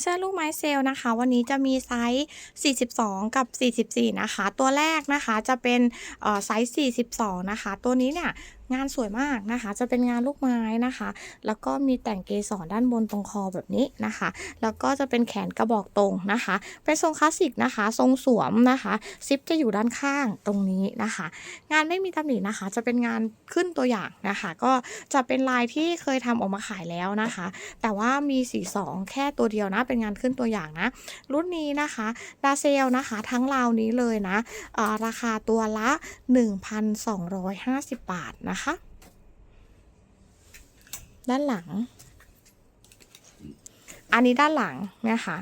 เสื้อลูกไม้เซลล์นะคะ วันนี้จะมีไซส์ 42 กับ 44 นะคะ ตัวแรกนะคะจะเป็นไซส์ 42 นะคะ ตัวนี้เนี่ย งานสวยมากนะคะ จะเป็นงานลูกไม้นะคะ แล้วก็มีแต่งเกสรด้านบนตรงคอแบบนี้นะคะ แล้วก็จะเป็นแขนกระบอกตรงนะคะ เป็นทรงคลาสสิกนะคะ ทรงสวมนะคะซิปจะอยู่ด้านข้างตรงนี้นะคะ งานไม่มีตำหนินะคะ จะเป็นงานขึ้นตัวอย่างนะคะ ก็จะเป็นลายที่เคยทำออกมาขายแล้วนะคะ แต่ว่ามีสีสองแค่ตัวเดียวนะ เป็นงานขึ้นตัวอย่างนะ รุ่นนี้นะคะดาเซลนะคะ ทั้งราวนี้เลยนะราคาตัวละ 1,250 บาทนะคะด้านหลัง อันนี้ด้านหลังนะคะ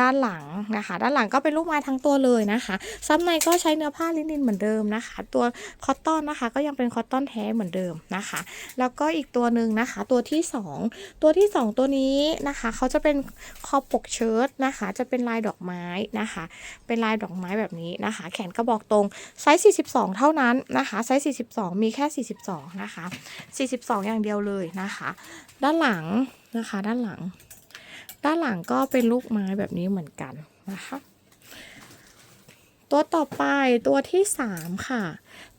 ด้านหลังนะคะ ด้านหลังก็เป็นลูกไม้ทั้งตัวเลยนะคะ ซับในก็ใช้เนื้อผ้าลินินเหมือนเดิมนะคะ ตัวคอตตอนนะคะ ก็ยังเป็นคอตตอนแท้เหมือนเดิมนะคะ แล้วก็อีกตัวหนึ่งนะคะ ตัวที่สองตัวที่สองตัวนี้นะคะ เขาจะเป็นคอปกเชิ้ตนะคะ จะเป็นลายดอกไม้นะคะ เป็นลายดอกไม้แบบนี้นะคะ แขนกระบอกตรงไซส์ 42 เท่านั้นนะคะ ไซส์ 42 มีแค่ 42 นะคะ 42 อย่างเดียวเลยนะคะ ด้านหลังนะคะ ด้านหลัง ด้านหลังก็เป็นลูกไม้แบบนี้เหมือนกันนะคะ ตัวต่อไปตัวที่สามค่ะ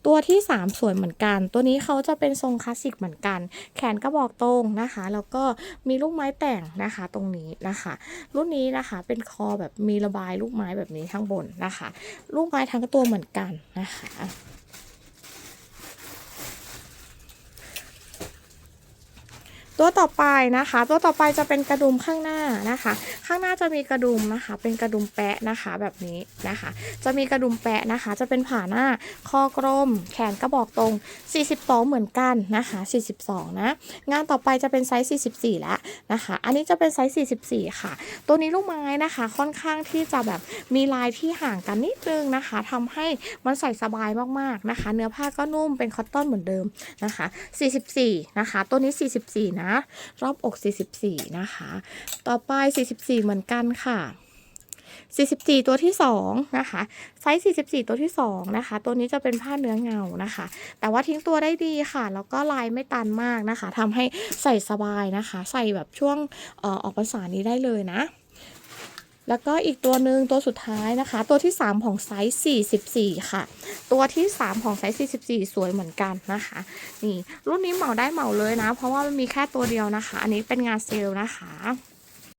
ตัวที่สามสวยเหมือนกัน ตัวนี้เขาจะเป็นทรงคลาสสิกเหมือนกัน แขนกระบอกตรงนะคะ แล้วก็มีลูกไม้แต่งนะคะตรงนี้นะคะ รุ่นนี้นะคะเป็นคอแบบมีระบายลูกไม้แบบนี้ข้างบนนะคะ ลูกไม้ทั้งตัวเหมือนกันนะคะ ตัวต่อไปนะคะ ตัวต่อไปจะเป็นกระดุมข้างหน้านะคะ ข้างหน้าจะมีกระดุมนะคะ เป็นกระดุมแปะนะคะแบบนี้นะคะ จะมีกระดุมแปะนะคะ จะเป็นผ่าหน้าคอกลม แขนกระบอกตรง 42 เหมือนกันนะคะ 42 นะ งานต่อไปจะเป็นไซส์ 44 แล้วนะคะ อันนี้จะเป็นไซส์ 44 ค่ะ ตัวนี้ลูกไม้นะคะ ค่อนข้างที่จะแบบมีลายที่ห่างกันนิดนึงนะคะทำให้มันใส่สบายมากๆนะคะ เนื้อผ้าก็นุ่มเป็นคอตตอนเหมือนเดิมนะคะ 44 นะคะ ตัวนี้ 44 นะรอบอก 44 นะคะ ต่อไป 44 เหมือนกันค่ะ 44 ตัวที่ 2 นะคะ ไซส์ 44 ตัวที่ 2 นะคะ ตัวนี้จะเป็นผ้าเนื้อเงานะคะ แต่ว่าทิ้งตัวได้ดีค่ะ แล้วก็ลายไม่ตันมากนะคะทำให้ใส่สบายนะคะ ใส่แบบช่วงออออกพรรษานี้ได้เลยนะ แล้วก็อีกตัวหนึ่งตัวสุดท้ายนะคะ ตัวที่ 3 ของไซส์44 ค่ะ ตัวที่ 3 ของไซส์44 สวยเหมือนกันนะคะ นี่ รุ่นนี้เหมาได้เหมาเลยนะ เพราะว่ามันมีแค่ตัวเดียวนะคะ อันนี้เป็นงานเซลล์นะคะ